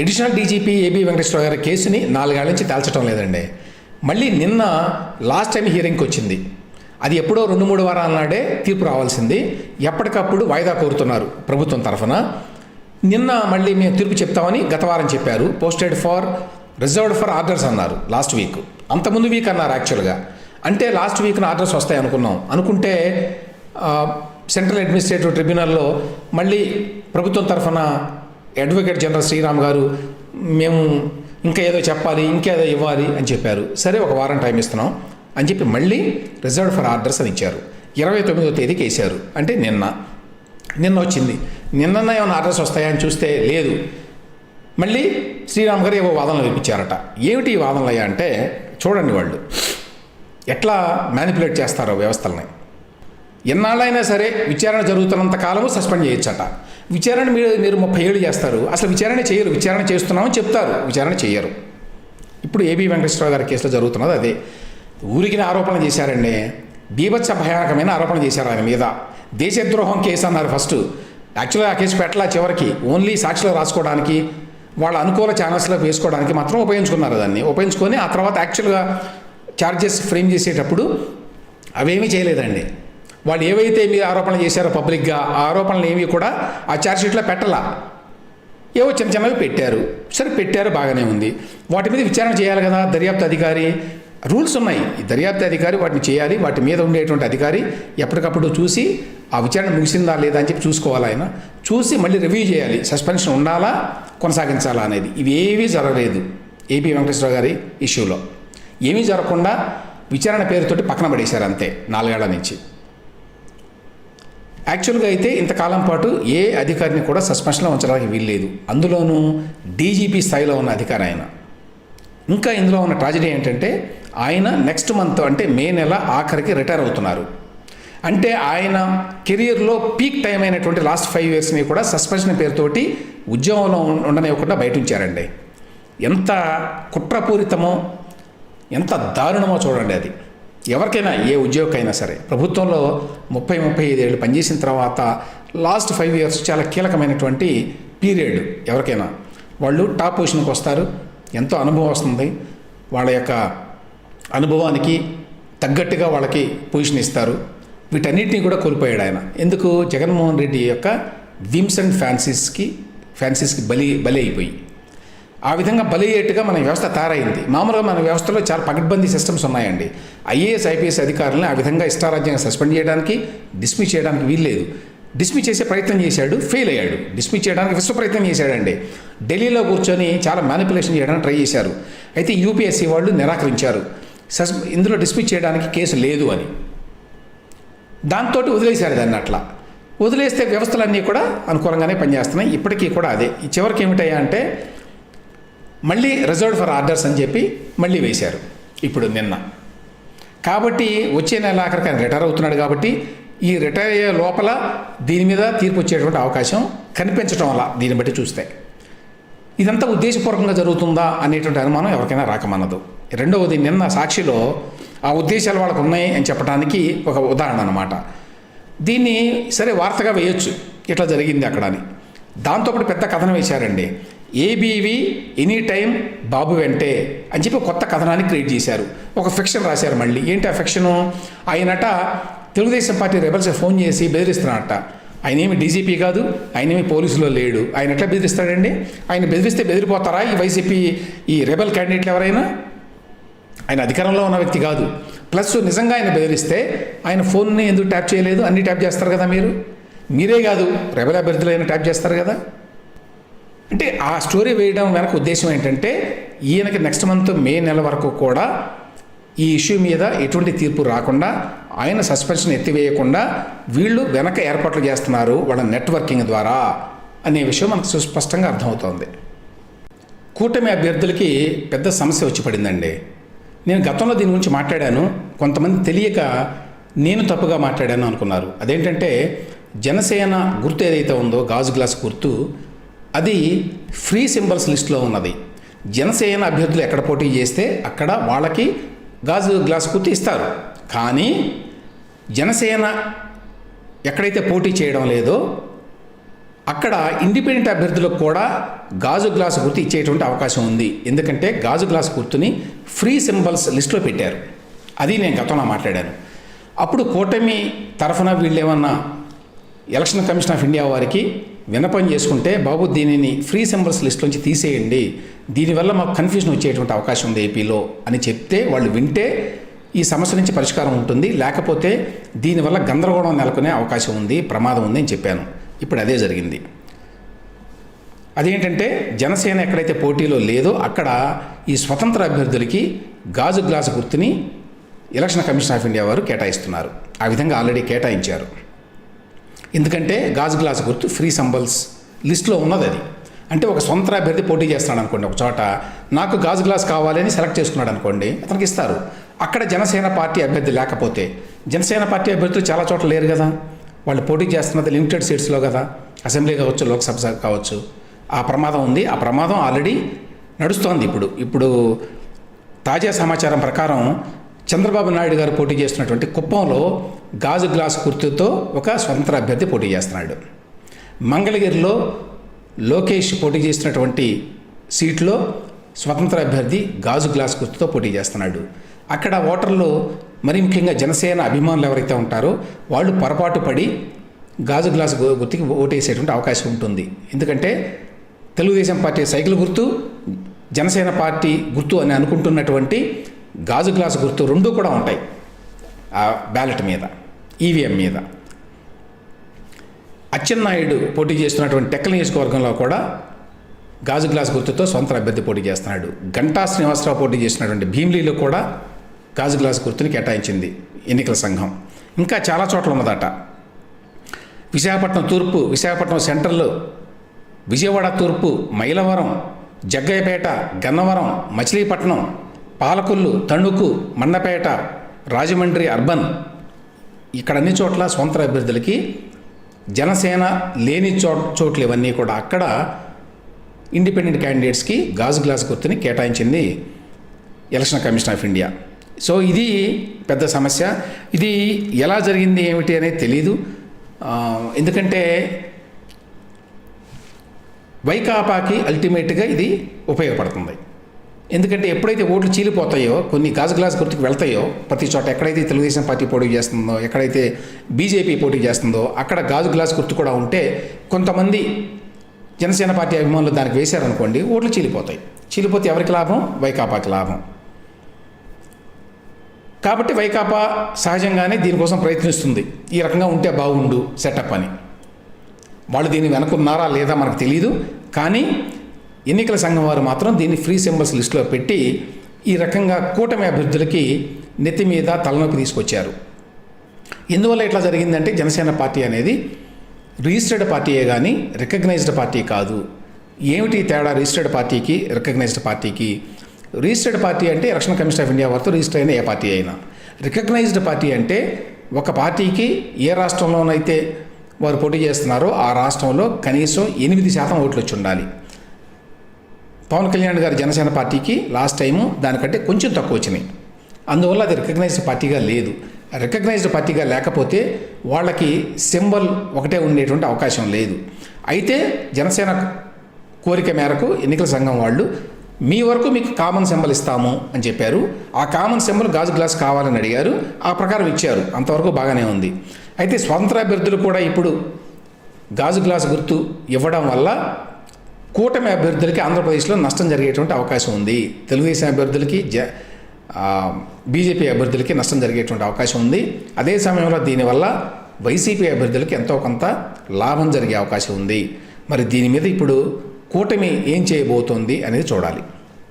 Additional DGP AB Venkateswara గారి కేసుని నాలుగేళ్ళ నుంచి తేల్చడం లేదండి. మళ్ళీ నిన్న లాస్ట్ టైం హియరింగ్కి వచ్చింది. అది ఎప్పుడో రెండు మూడు వారాల నాడే తీర్పు రావాల్సింది. ఎప్పటికప్పుడు వాయిదా కోరుతున్నారు ప్రభుత్వం తరఫున. నిన్న మళ్ళీ మేము తీర్పు చెప్తామని గత వారం చెప్పారు. Posted for reserved for orders అన్నారు లాస్ట్ వీక్. అంతకుముందు వీక్ అన్నారు యాక్చువల్గా అంటే లాస్ట్ వీక్న ఆర్డర్స్ వస్తాయి అనుకున్నాం. అనుకుంటే సెంట్రల్ అడ్మినిస్ట్రేటివ్ ట్రిబ్యునల్లో మళ్ళీ ప్రభుత్వం తరఫున అడ్వకేట్ జనరల్ శ్రీరామ్ గారు మేము ఇంకా ఏదో చెప్పాలి ఇంకేదో ఇవ్వాలి అని చెప్పారు. సరే ఒక వారం టైం ఇస్తున్నాం అని చెప్పి మళ్ళీ రిజర్వ్ ఫర్ ఆర్డర్స్ అని ఇచ్చారు ఇరవై తొమ్మిదో తేదీకి వేశారు అంటే నిన్న. నిన్న వచ్చింది. నిన్న ఏమైనా ఆర్డర్స్ వస్తాయని చూస్తే లేదు. మళ్ళీ శ్రీరామ్ గారు ఏవో వాదనలు వినిపించారట. ఏమిటి ఈ వాదనలు అయ్యా అంటే చూడండి వాళ్ళు. ఎట్లా మ్యానిపులేట్ చేస్తారో వ్యవస్థలని. ఎన్నాళ్ళైనా సరే విచారణ జరుగుతున్నంత కాలము సస్పెండ్ చేయొచ్చట. విచారణ మీరు మీరు ముప్పై ఏళ్ళు చేస్తారు. అసలు విచారణ చేయరు. విచారణ చేస్తున్నామని చెప్తారు. విచారణ చేయరు. ఇప్పుడు ఏబీ వెంకటేశ్వర గారి కేసులో జరుగుతున్నది అదే. ఊరికి ఆరోపణలు చేశారండి బీభత్స భయానకమైన ఆరోపణ చేశారు ఆయన మీద. దేశద్రోహం కేసు అన్నారు ఫస్ట్ యాక్చువల్గా ఆ కేసు పెట్టలా చివరికి. ఓన్లీ సాక్షిలో రాసుకోవడానికి వాళ్ళ అనుకూల ఛానల్స్లో వేసుకోవడానికి మాత్రం ఉపయోగించుకున్నారు దాన్ని. ఉపయోగించుకొని ఆ తర్వాత యాక్చువల్గా ఛార్జెస్ ఫ్రేమ్ చేసేటప్పుడు అవేమీ చేయలేదండి. వాళ్ళు ఏవైతే మీరు ఆరోపణలు చేశారో పబ్లిక్గా ఆ ఆరోపణలు ఏవి కూడా ఆ ఛార్జ్షీట్లో పెట్టలా. ఏవో చిన్న చిన్నవి పెట్టారు. సరే పెట్టారు బాగానే ఉంది. వాటి మీద విచారణ చేయాలి కదా దర్యాప్తు అధికారి. రూల్స్ ఉన్నాయి. దర్యాప్తు అధికారి వాటిని చేయాలి. వాటి మీద ఉండేటువంటి అధికారి ఎప్పటికప్పుడు చూసి ఆ విచారణ ముగిసిందా లేదా అని చెప్పి చూసుకోవాలి ఆయన. చూసి మళ్ళీ రివ్యూ చేయాలి. సస్పెన్షన్ ఉండాలా కొనసాగించాలా అనేది. ఇవేవీ జరగలేదు. ఏపీ వెంకటేశ్వర గారి ఇష్యూలో ఏమీ జరగకుండా విచారణ పేరుతోటి పక్కన పడేశారు అంతే నాలుగేళ్ళ నుంచి. యాక్చువల్గా అయితే ఇంతకాలం పాటు ఏ అధికారిని కూడా సస్పెన్షన్లో ఉంచడానికి వీల్లేదు. అందులోనూ డీజీపీ స్థాయిలో ఉన్న అధికారి ఆయన. ఇంకా ఇందులో ఉన్న ట్రాజడీ ఏంటంటే ఆయన నెక్స్ట్ మంత్ అంటే మే నెల ఆఖరికి రిటైర్ అవుతున్నారు. అంటే ఆయన కెరియర్లో పీక్ టైం అయినటువంటి లాస్ట్ ఫైవ్ ఇయర్స్ని కూడా సస్పెన్షన్ పేరుతోటి ఉద్యోగంలో ఉండనివ్వకుండా బయట ఉంచారండి ఎంత కుట్రపూరితమో ఎంత దారుణమో చూడండి అది. ఎవరికైనా ఏ ఉద్యోగకైనా సరే ప్రభుత్వంలో ముప్పై ముప్పై ఐదు ఏళ్ళు పనిచేసిన తర్వాత లాస్ట్ ఫైవ్ ఇయర్స్ చాలా కీలకమైనటువంటి పీరియడ్ ఎవరికైనా. వాళ్ళు టాప్ పొజిషన్కి వస్తారు ఎంతో అనుభవం వస్తుంది వాళ్ళ యొక్క అనుభవానికి తగ్గట్టుగా వాళ్ళకి పొజిషన్ ఇస్తారు. వీటన్నిటిని కూడా కోల్పోయాడు ఆయన. ఎందుకు? జగన్మోహన్ రెడ్డి యొక్క విమ్స్ అండ్ ఫ్యాన్సీస్కి ఫ్యాన్సీస్కి బలి బలి అయిపోయి. ఆ విధంగా బలయ్యేట్టుగా మన వ్యవస్థ తయారైంది. మామూలుగా మన వ్యవస్థలో చాలా పకడ్బందీ సిస్టమ్స్ ఉన్నాయండి. ఐఏఎస్ ఐపీఎస్ అధికారులను ఆ విధంగా ఇష్టారాజ్యంగా సస్పెండ్ చేయడానికి డిస్మిస్ చేయడానికి వీల్లేదు. డిస్మిస్ చేసే ప్రయత్నం చేశాడు ఫెయిల్ అయ్యాడు. డిస్మిస్ చేయడానికి విశ్వ ప్రయత్నం చేశాడండి. ఢిల్లీలో కూర్చొని చాలా మ్యానిపులేషన్ చేయడానికి ట్రై చేశారు. అయితే యూపీఎస్సీ వాళ్ళు నిరాకరించారు. సస్ ఇందులో డిస్మిస్ చేయడానికి కేసు లేదు అని. దాంతో వదిలేశారు దాన్ని అట్లా. వదిలేస్తే వ్యవస్థలన్నీ కూడా అనుకూలంగానే పనిచేస్తున్నాయి. ఇప్పటికీ కూడా అదే. చివరికి ఏమిటయ్యా అంటే మళ్ళీ రిజర్వ్డ్ ఫర్ ఆర్డర్స్ అని చెప్పి మళ్ళీ వేశారు. ఇప్పుడు నిన్న. కాబట్టి వచ్చే నెల ఆఖరికి ఆయన రిటైర్ అవుతున్నాడు కాబట్టి ఈ రిటైర్ అయ్యే లోపల దీని మీద తీర్పు వచ్చేటువంటి అవకాశం కనిపించడం వల్ల దీన్ని బట్టి చూస్తే. ఇదంతా ఉద్దేశపూర్వకంగా జరుగుతుందా అనేటువంటి అనుమానం ఎవరికైనా రాకమన్నదు రెండవది నిన్న సాక్షిలో ఆ ఉద్దేశాలు వాళ్ళకు ఉన్నాయి అని చెప్పడానికి ఒక ఉదాహరణ అనమాట దీన్ని సరే వార్తగా వేయొచ్చు. ఇట్లా జరిగింది అక్కడ అని. దాంతోపాటు పెద్ద కథనం వేశారండి. ఏబీవి ఎనీ టైం బాబు వెంటే అని చెప్పి కొత్త కథనాన్ని క్రియేట్ చేశారు. ఒక ఫిక్షన్ రాశారు మళ్ళీ. ఏంటి ఆ ఫిక్షను ఆయనట తెలుగుదేశం పార్టీ రెబల్స్ ఫోన్ చేసి బెదిరిస్తున్నారట. ఆయన ఏమి డీజీపీ కాదు ఆయన ఏమి పోలీసులో లేడు. ఆయన ఎట్లా బెదిరిస్తాడండి? ఆయన బెదిరిస్తే బెదిరిపోతారా ఈ వైసీపీ ఈ రెబల్ క్యాండిడేట్లు ఎవరైనా? ఆయన అధికారంలో ఉన్న వ్యక్తి కాదు. ప్లస్ నిజంగా ఆయన బెదిరిస్తే ఆయన ఫోన్ని ఎందుకు ట్యాప్ చేయలేదు? అన్ని ట్యాప్ చేస్తారు కదా మీరు? మీరే కాదు రెబల్ అభ్యర్థులైనా ట్యాప్ చేస్తారు కదా? అంటే ఆ స్టోరీ వేయడం వెనక ఉద్దేశం ఏంటంటే ఈయనకి నెక్స్ట్ మంత్ మే నెల వరకు కూడా ఈ ఇష్యూ మీద ఎటువంటి తీర్పు రాకుండా ఆయన సస్పెన్షన్ ఎత్తివేయకుండా వీళ్ళు వెనక ఏర్పాట్లు చేస్తున్నారు వాళ్ళ నెట్వర్కింగ్ ద్వారా అనే విషయం మనకు సుస్పష్టంగా అర్థమవుతోంది. కూటమి అభ్యర్థులకి పెద్ద సమస్య వచ్చి పడిందండి. నేను గతంలో దీని గురించి మాట్లాడాను కొంతమంది తెలియక నేను తప్పుగా మాట్లాడాను అనుకున్నారు. అదేంటంటే జనసేన గుర్తు ఏదైతే ఉందో గాజు గ్లాస్ గుర్తు అది ఫ్రీ సింబల్స్ లిస్ట్లో ఉన్నది. జనసేన అభ్యర్థులు ఎక్కడ పోటీ చేస్తే అక్కడ వాళ్ళకి గాజు గ్లాస్ కుర్తి ఇస్తారు. కానీ జనసేన ఎక్కడైతే పోటీ చేయడం లేదో అక్కడ ఇండిపెండెంట్ అభ్యర్థులకు కూడా గాజు గ్లాసు గుర్తు ఇచ్చేటువంటి అవకాశం ఉంది. ఎందుకంటే గాజు గ్లాసు గుర్తుని ఫ్రీ సింబల్స్ లిస్ట్లో పెట్టారు. అది నేను గతంలో మాట్లాడాను. అప్పుడు కూటమి తరఫున వీళ్ళు ఏమన్నా ఎలక్షన్ కమిషన్ ఆఫ్ ఇండియా వారికి వినపం చేసుకుంటే బాబు దీనిని ఫ్రీ సింబల్స్ లిస్ట్లోంచి తీసేయండి. దీనివల్ల మాకు కన్ఫ్యూజన్ వచ్చేటువంటి అవకాశం ఉంది ఏపీలో అని చెప్తే వాళ్ళు వింటే ఈ సమస్య నుంచి పరిష్కారం ఉంటుంది. లేకపోతే దీనివల్ల గందరగోళం నెలకొనే అవకాశం ఉంది ప్రమాదం ఉంది అని చెప్పాను. ఇప్పుడు అదే జరిగింది. అదేంటంటే జనసేన ఎక్కడైతే పోటీలో లేదో అక్కడ ఈ స్వతంత్ర అభ్యర్థులకి గాజు గ్లాసు గుర్తుని ఎలక్షన్ కమిషన్ ఆఫ్ ఇండియా వారు కేటాయిస్తున్నారు. ఆ విధంగా ఆల్రెడీ కేటాయించారు. ఎందుకంటే గాజు గ్లాస్ గుర్తు ఫ్రీ సంబల్స్ లిస్ట్లో ఉన్నది అది. అంటే ఒక సొంత అభ్యర్థి పోటీ చేస్తున్నాడు అనుకోండి ఒక చోట. నాకు గాజు గ్లాస్ కావాలని సెలెక్ట్ చేసుకున్నాడు అనుకోండి అతనికి ఇస్తారు. అక్కడ జనసేన పార్టీ అభ్యర్థి లేకపోతే జనసేన పార్టీ అభ్యర్థులు చాలా చోట్ల లేరు కదా. వాళ్ళు పోటీ చేస్తున్నది లిమిటెడ్ సీట్స్లో కదా. అసెంబ్లీ కావచ్చు లోక్సభ కావచ్చు. ఆ ప్రమాదం ఉంది. ఆ ప్రమాదం ఆల్రెడీ నడుస్తోంది ఇప్పుడు. ఇప్పుడు తాజా సమాచారం ప్రకారం చంద్రబాబు నాయుడు గారు పోటీ చేస్తున్నటువంటి కుప్పంలో గాజు గ్లాస్ గుర్తుతో ఒక స్వతంత్ర అభ్యర్థి పోటీ చేస్తున్నాడు. మంగళగిరిలో లోకేష్ పోటీ చేస్తున్నటువంటి సీట్లో స్వతంత్ర అభ్యర్థి గాజు గ్లాస్ గుర్తుతో పోటీ చేస్తున్నాడు. అక్కడ ఓటర్లు మరి ముఖ్యంగా జనసేన అభిమానులు ఎవరైతే ఉంటారో వాళ్ళు పొరపాటు పడి గాజు గ్లాస్ గుర్తుకి ఓటేసేటువంటి అవకాశం ఉంటుంది. ఎందుకంటే తెలుగుదేశం పార్టీ సైకిల్ గుర్తు జనసేన పార్టీ గుర్తు అని అనుకుంటున్నటువంటి గాజు గ్లాసు గుర్తు రెండు కూడా ఉంటాయి. ఆ బ్యాలెట్ మీద ఈవీఎం మీద. అచ్చెన్నాయుడు పోటీ చేస్తున్నటువంటి టెక్కల నియోజకవర్గంలో కూడా గాజు గ్లాస్ గుర్తుతో సొంత అభ్యర్థి పోటీ చేస్తున్నాడు. గంటా శ్రీనివాసరావు పోటీ చేసినటువంటి భీమిలీలో కూడా గాజు గ్లాస్ గుర్తుని కేటాయించింది ఎన్నికల సంఘం. ఇంకా చాలా చోట్ల ఉన్నదట. విశాఖపట్నం తూర్పు విశాఖపట్నం సెంట్రల్ విజయవాడ తూర్పు మైలవరం జగ్గయ్యపేట గన్నవరం మచిలీపట్నం పాలకొల్లు తణుకు మన్నపేట రాజమండ్రి అర్బన్ ఇక్కడ అన్ని చోట్ల స్వంత అభ్యర్థులకి జనసేన లేని చో చోట్లు ఇవన్నీ కూడా అక్కడ ఇండిపెండెంట్ క్యాండిడేట్స్కి గాజు గ్లాస్ గుర్తుని కేటాయించింది election commission of India. So ఇది పెద్ద సమస్య. ఇది ఎలా జరిగింది ఏమిటి అనేది తెలీదు. ఎందుకంటే వైకాపాకి అల్టిమేట్గా ఇది ఉపయోగపడుతుంది. ఎందుకంటే ఎప్పుడైతే ఓట్లు చీలిపోతాయో కొన్ని గాజు గ్లాస్ గుర్తుకు వెళ్తాయో ప్రతి చోట ఎక్కడైతే తెలుగుదేశం పార్టీ పోటీ చేస్తుందో ఎక్కడైతే బీజేపీ పోటీ చేస్తుందో అక్కడ గాజు గ్లాస్ గుర్తు కూడా ఉంటే కొంతమంది జనసేన పార్టీ అభిమానులు దానికి వేశారనుకోండి ఓట్లు చీలిపోతాయి. చీలిపోతే ఎవరికి లాభం? వైకాపాకి లాభం. కాబట్టి వైకాపా సహజంగానే దీనికోసం ప్రయత్నిస్తుంది. ఈ రకంగా ఉంటే బాగుండు సెటప్ అని. వాళ్ళు దీన్ని వెనుకున్నారా లేదా మనకు తెలియదు కానీ ఎన్నికల సంఘం వారు మాత్రం దీన్ని ఫ్రీ సింబల్స్ లిస్టులో పెట్టి ఈ రకంగా కూటమి అభ్యర్థులకి నెత్తి మీద తలనొప్పి తీసుకొచ్చారు. ఎందువల్ల ఇట్లా జరిగిందంటే జనసేన పార్టీ అనేది రిజిస్టర్డ్ పార్టీయే కానీ రికగ్నైజ్డ్ పార్టీ కాదు. ఏమిటి తేడా రిజిస్టర్డ్ పార్టీకి రికగ్నైజ్డ్ పార్టీకి? రిజిస్టర్డ్ పార్టీ అంటే ఎలక్షన్ కమిషన్ ఆఫ్ ఇండియా వారితో రిజిస్టర్ అయిన ఏ పార్టీ అయినా. రికగ్నైజ్డ్ పార్టీ అంటే ఒక పార్టీకి ఏ రాష్ట్రంలోనైతే వారు పోటీ చేస్తున్నారో ఆ రాష్ట్రంలో కనీసం ఎనిమిది శాతం ఓట్లు వచ్చి ఉండాలి. పవన్ కళ్యాణ్ గారి జనసేన పార్టీకి లాస్ట్ టైము దానికంటే కొంచెం తక్కువ వచ్చినాయి. అందువల్ల అది రికగ్నైజ్డ్ పార్టీగా లేదు. రికగ్నైజ్డ్ పార్టీగా లేకపోతే వాళ్ళకి సింబల్ ఒకటే ఉండేటువంటి అవకాశం లేదు. అయితే జనసేన కోరిక మేరకు ఎన్నికల సంఘం వాళ్ళు మీ వరకు మీకు కామన్ సింబల్ ఇస్తాము అని చెప్పారు. ఆ కామన్ సింబల్ గాజు గ్లాస్ కావాలని అడిగారు. ఆ ప్రకారం ఇచ్చారు. అంతవరకు బాగానే ఉంది. అయితే స్వతంత్ర అభ్యర్థులు కూడా ఇప్పుడు గాజు గ్లాస్ గుర్తు ఇవ్వడం వల్ల కూటమి అభ్యర్థులకి ఆంధ్రప్రదేశ్లో నష్టం జరిగేటువంటి అవకాశం ఉంది. తెలుగుదేశం అభ్యర్థులకి జ బీజేపీ అభ్యర్థులకి నష్టం జరిగేటువంటి అవకాశం ఉంది. అదే సమయంలో దీనివల్ల వైసీపీ అభ్యర్థులకి ఎంతో కొంత లాభం జరిగే అవకాశం ఉంది. మరి దీని మీద ఇప్పుడు కూటమి ఏం చేయబోతోంది అనేది చూడాలి.